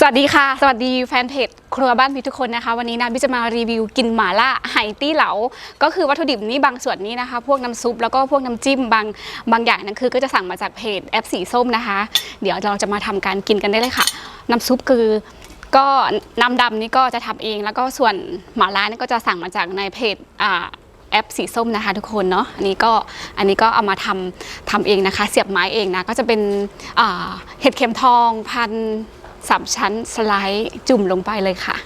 สวัสดีค่ะ สวัสดีแฟนเพจครัวบ้านพิทุกคนนะคะ วันนี้นะพี่จะมารีวิวกินหม่าล่าไหตี้เหลา ก็คือวัตถุดิบนี้บางส่วนนี้นะคะ พวกน้ำซุปแล้วก็พวกน้ำจิ้มบางบางอย่างนั้นคือ ก็จะสั่งมาจากเพจแอปสีส้มนะคะ เดี๋ยวเราจะมาทำการกินกันได้เลยค่ะ น้ำซุปคือก็น้ำดำนี่ก็จะทำเอง แล้วก็ส่วนหม่าล่านี่ก็จะสั่งมาจากในเพจอ่าแอปสีส้มนะคะทุกคนเนาะอันนี้ก็อันนี้ก็เอามาทำทำเองนะคะ เสียบไม้เองนะก็จะเป็นเห็ดเข็มทองพัน สามชั้นสไลด์จุ่มลงไปเลยค่ะ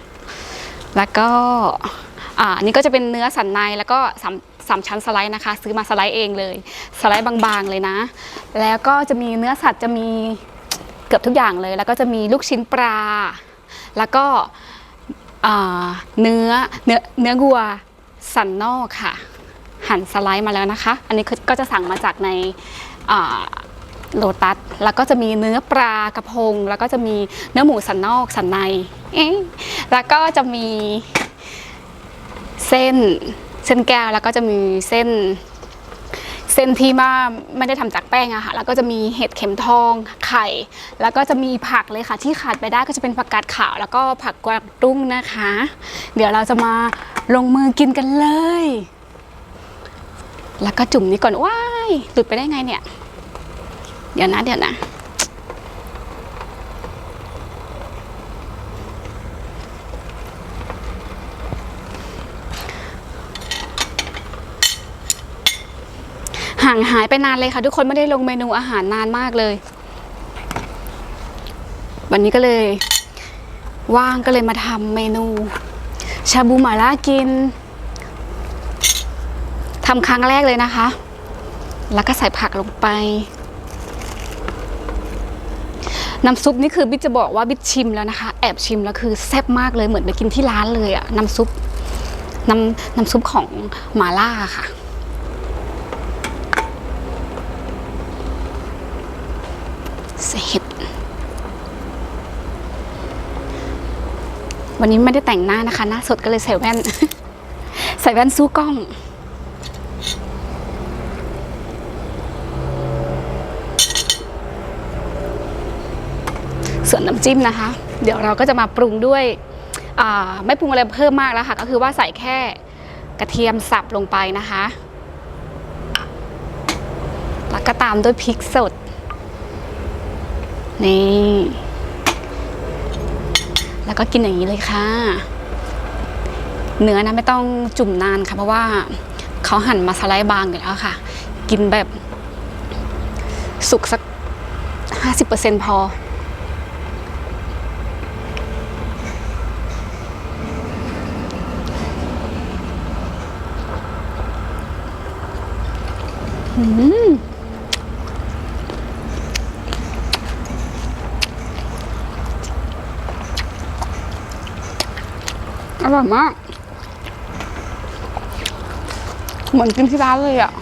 แล้วก็อ่าอันนี้ก็จะเป็นเนื้อสันในแล้วก็สามสามชั้นสไลด์นะคะ ซื้อมาสไลด์เองเลย สไลด์บางๆเลยนะ แล้วก็จะมีเนื้อสัตว์จะมีเกือบทุกอย่างเลย แล้วก็จะมีลูกชิ้นปลา แล้วก็เนื้อเนื้อเนื้อวัวสันนอกค่ะ หั่นสไลด์มาแล้วนะคะ อันนี้ก็จะสั่งมาจากใน โลตัสแล้วก็จะมีเนื้อปลากระพง แล้วก็จะมีเนื้อหมูสันนอกสันในแล้วก็จะมีเส้นเส้นแก้วแล้วก็จะมีเส้น เส้นที่มาไม่ได้ทำจากแป้งอะค่ะแล้วก็จะมีเห็ดเข็มทองไข่ แล้วก็จะมีผักเลยค่ะ ที่ขาดไปได้ก็จะเป็นผักกาดขาว แล้วก็ผักกวางตุ้งนะคะ เดี๋ยวเราจะมาลงมือกินกันเลย แล้วก็จุ่มนี้ก่อนว้ายหลุดไปได้ไงเนี่ย เดี๋ยวนะ เดี๋ยวนะ ห่างหายไปนานเลยค่ะ ทุกคนไม่ได้ลงเมนูอาหารนานมากเลย วันนี้ก็เลย ว่างก็เลยมาทำเมนู ชาบูหม่าล่ากินทำครั้งแรกเลยนะคะ แล้วก็ใส่ผักลงไป น้ำซุปนี่คือบิ๊กจะบอกว่าบิ๊กชิมแล้วนะคะ แอบชิมแล้วคือแซ่บมากเลยเหมือนไปกินที่ร้านเลยอะน้ำซุปน้ำน้ำซุปของหม่าล่าค่ะใส่เห็ดวันนี้ไม่ได้แต่งหน้านะคะ หน้าสดก็เลยใส่แว่น ใส่แว่นสู้กล้อง ส่วนน้ำจิ้มนะคะ เดี๋ยวเราก็จะมาปรุงด้วยไม่ปรุงอะไรเพิ่มมากแล้วค่ะ ก็คือว่าใส่แค่กระเทียมสับลงไปนะคะ แล้วก็ตามด้วยพริกสด นี่ แล้วก็กินอย่างนี้เลยค่ะ เนื้อนะไม่ต้องจุ่มนานค่ะ เพราะว่าเขาหั่นมาสไลด์บางอยู่แล้วค่ะ กินแบบสุกสัก 50%พอ อร่อยมาก เหมือนกินที่ร้านเลยอะ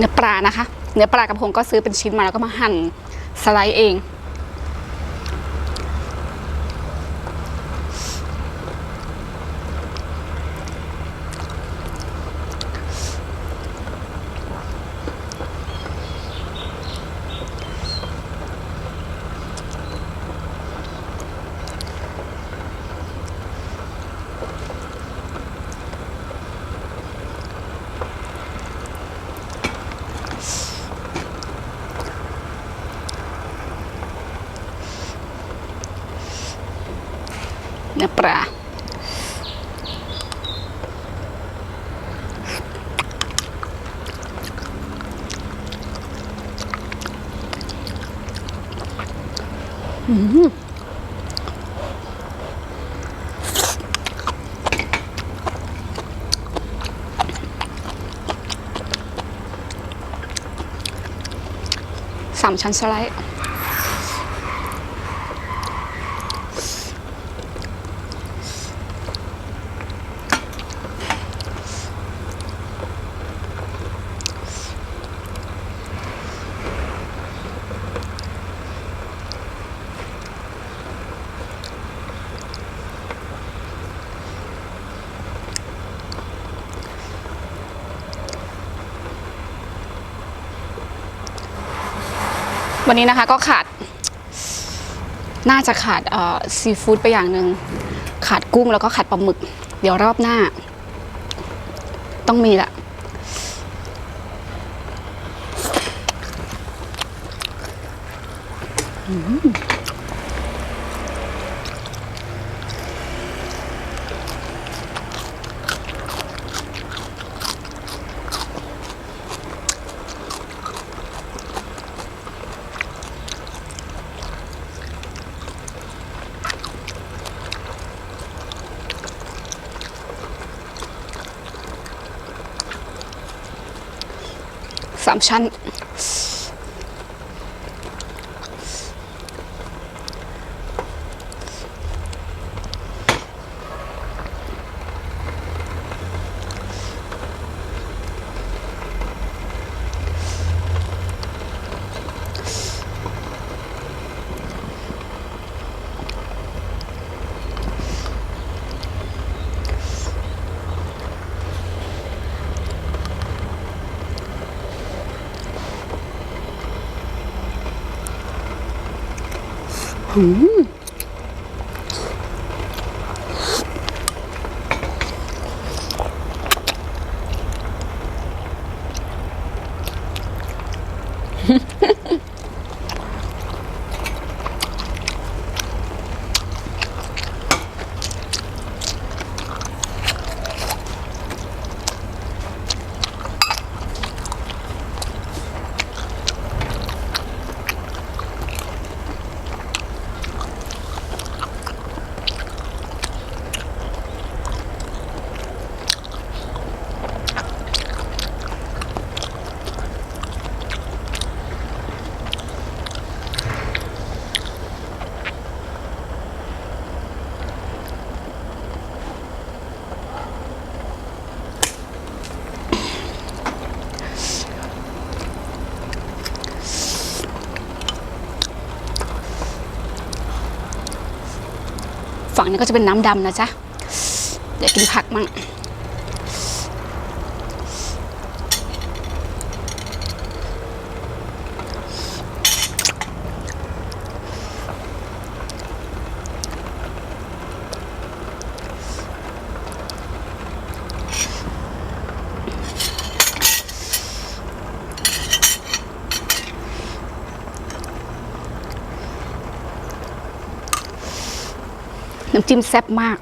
เนื้อปลานะคะ เนื้อปลากระพงก็ซื้อเป็นชิ้นมาแล้วก็มาหั่นสไลด์เอง เนื้อปลาอืมสามชั้นสไลด์ วันนี้นะคะก็ขาด น่าจะขาดซีฟู้ดไปอย่างหนึ่งขาดกุ้งแล้วก็ขาดปลาหมึก เดี๋ยวรอบหน้า ต้องมีละสามชั้น Mm-hmm. ฝั่งนี้ก็จะเป็นน้ำดำนะจ๊ะเดี๋ยวกินผักมั่ง น้ำจิ้มแซ่บมาก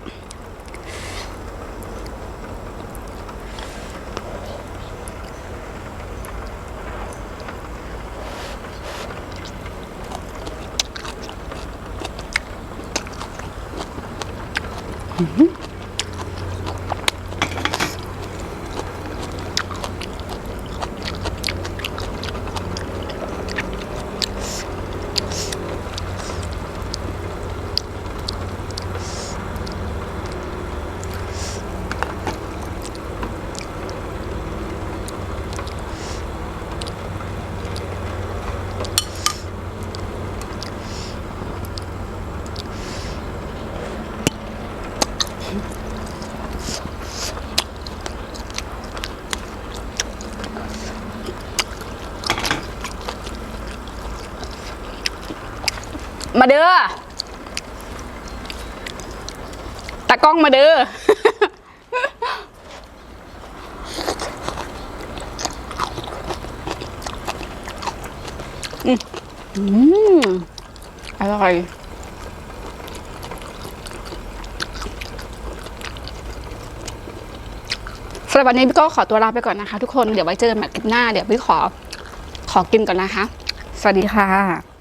มาเด้อตากล้องมาเด้ออืมอร่อยสำหรับวันนี้พี่ก็ขอตัวลาไปก่อนนะคะ ทุกคน เดี๋ยวไว้เจอกันใหม่คลิปหน้า เดี๋ยวพี่ขอขอกินก่อนนะคะ สวัสดีค่ะ